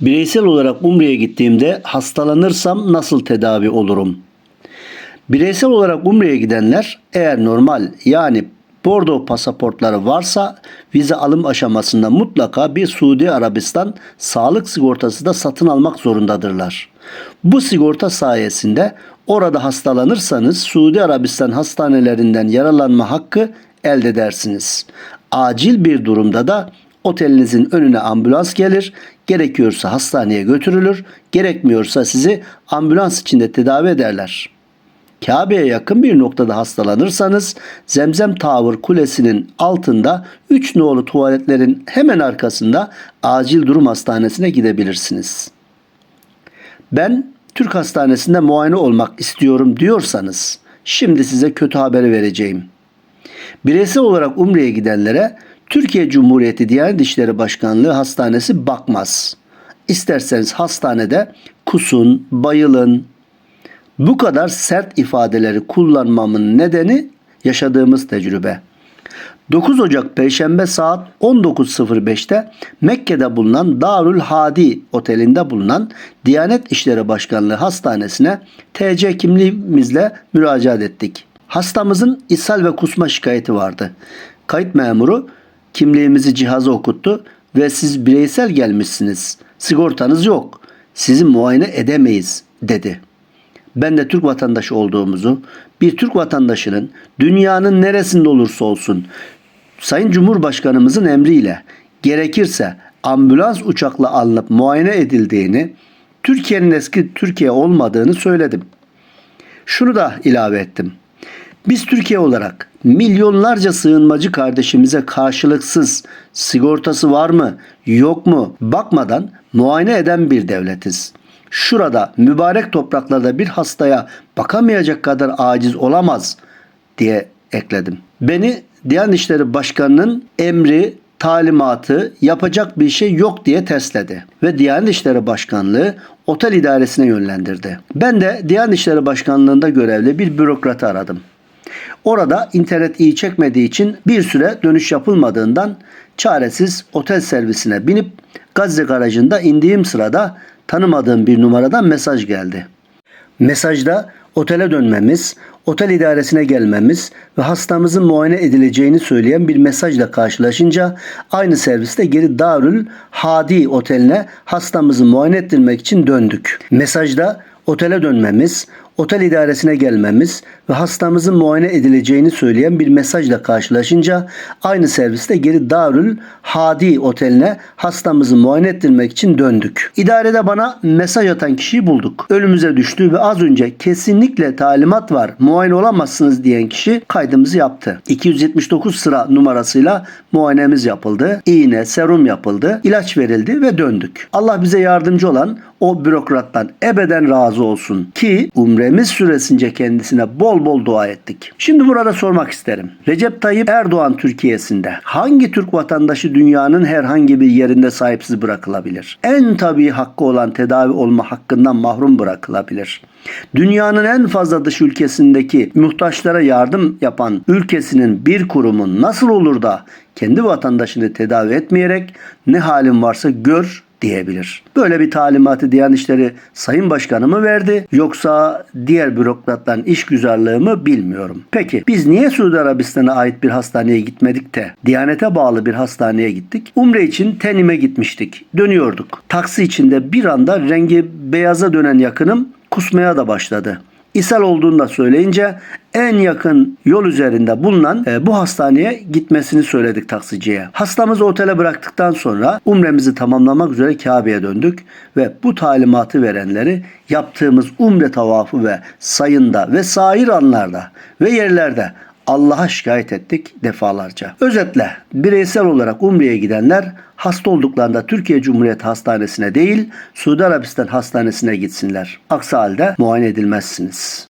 Bireysel olarak Umre'ye gittiğimde hastalanırsam nasıl tedavi olurum? Bireysel olarak Umre'ye gidenler eğer normal yani Bordo pasaportları varsa vize alım aşamasında mutlaka bir Suudi Arabistan sağlık sigortası da satın almak zorundadırlar. Bu sigorta sayesinde orada hastalanırsanız Suudi Arabistan hastanelerinden yaralanma hakkı elde edersiniz. Acil bir durumda da otelinizin önüne ambulans gelir, gerekiyorsa hastaneye götürülür, gerekmiyorsa sizi ambulans içinde tedavi ederler.'' Kabe'ye yakın bir noktada hastalanırsanız Zemzem Tower Kulesi'nin altında 3 nolu tuvaletlerin hemen arkasında acil durum hastanesine gidebilirsiniz. Ben Türk hastanesinde muayene olmak istiyorum diyorsanız şimdi size kötü haberi vereceğim. Bireysel olarak Umre'ye gidenlere Türkiye Cumhuriyeti Diyanet İşleri Başkanlığı Hastanesi bakmaz. İsterseniz hastanede kusun, bayılın, bu kadar sert ifadeleri kullanmamın nedeni yaşadığımız tecrübe. 9 Ocak Perşembe saat 19.05'te Mekke'de bulunan Darül Hadi Oteli'nde bulunan Diyanet İşleri Başkanlığı Hastanesi'ne TC kimliğimizle müracaat ettik. Hastamızın ishal ve kusma şikayeti vardı. Kayıt memuru kimliğimizi cihaza okuttu ve siz bireysel gelmişsiniz. Sigortanız yok. Sizi muayene edemeyiz dedi.'' ben de Türk vatandaşı olduğumuzu, bir Türk vatandaşının dünyanın neresinde olursa olsun Sayın Cumhurbaşkanımızın emriyle gerekirse ambulans uçakla alınıp muayene edildiğini, Türkiye'nin eski Türkiye olmadığını söyledim. Şunu da ilave ettim. Biz Türkiye olarak milyonlarca sığınmacı kardeşimize karşılıksız sigortası var mı, yok mu bakmadan muayene eden bir devletiz şurada mübarek topraklarda bir hastaya bakamayacak kadar aciz olamaz diye ekledim. Beni Diyanet İşleri Başkanı'nın emri, talimatı yapacak bir şey yok diye tersledi ve Diyanet İşleri Başkanlığı otel idaresine yönlendirdi. Ben de Diyanet İşleri Başkanlığı'nda görevli bir bürokratı aradım. Orada internet iyi çekmediği için bir süre dönüş yapılmadığından çaresiz otel servisine binip Gazze garajında indiğim sırada tanımadığım bir numaradan mesaj geldi. Mesajda otele dönmemiz, otel idaresine gelmemiz ve hastamızın muayene edileceğini söyleyen bir mesajla karşılaşınca aynı serviste geri Darül Hadi oteline hastamızı muayene ettirmek için döndük. Mesajda otele dönmemiz, otel idaresine gelmemiz ve hastamızın muayene edileceğini söyleyen bir mesajla karşılaşınca aynı serviste geri Darül Hadi oteline hastamızı muayene ettirmek için döndük. İdarede bana mesaj atan kişiyi bulduk. Önümüze düştü ve az önce kesinlikle talimat var muayene olamazsınız diyen kişi kaydımızı yaptı. 279 sıra numarasıyla muayenemiz yapıldı. İğne, serum yapıldı. ilaç verildi ve döndük. Allah bize yardımcı olan o bürokrattan ebeden razı olsun ki umremiz süresince kendisine bol bol dua ettik. Şimdi burada sormak isterim. Recep Tayyip Erdoğan Türkiye'sinde hangi Türk vatandaşı dünyanın herhangi bir yerinde sahipsiz bırakılabilir? En tabii hakkı olan tedavi olma hakkından mahrum bırakılabilir. Dünyanın en fazla dış ülkesindeki muhtaçlara yardım yapan ülkesinin bir kurumun nasıl olur da kendi vatandaşını tedavi etmeyerek ne halin varsa gör diyebilir. Böyle bir talimatı Diyanet İşleri Sayın Başkanı mı verdi yoksa diğer bürokratların iş güzelliği mi bilmiyorum. Peki biz niye Suudi Arabistan'a ait bir hastaneye gitmedik de Diyanete bağlı bir hastaneye gittik? Umre için Tenim'e gitmiştik. Dönüyorduk. Taksi içinde bir anda rengi beyaza dönen yakınım kusmaya da başladı. İshal olduğunu da söyleyince en yakın yol üzerinde bulunan e, bu hastaneye gitmesini söyledik taksiciye. Hastamızı otele bıraktıktan sonra umremizi tamamlamak üzere Kabe'ye döndük ve bu talimatı verenleri yaptığımız umre tavafı ve sayında ve sair anlarda ve yerlerde Allah'a şikayet ettik defalarca. Özetle bireysel olarak Umre'ye gidenler hasta olduklarında Türkiye Cumhuriyeti Hastanesi'ne değil Suudi Arabistan Hastanesi'ne gitsinler. Aksi halde muayene edilmezsiniz.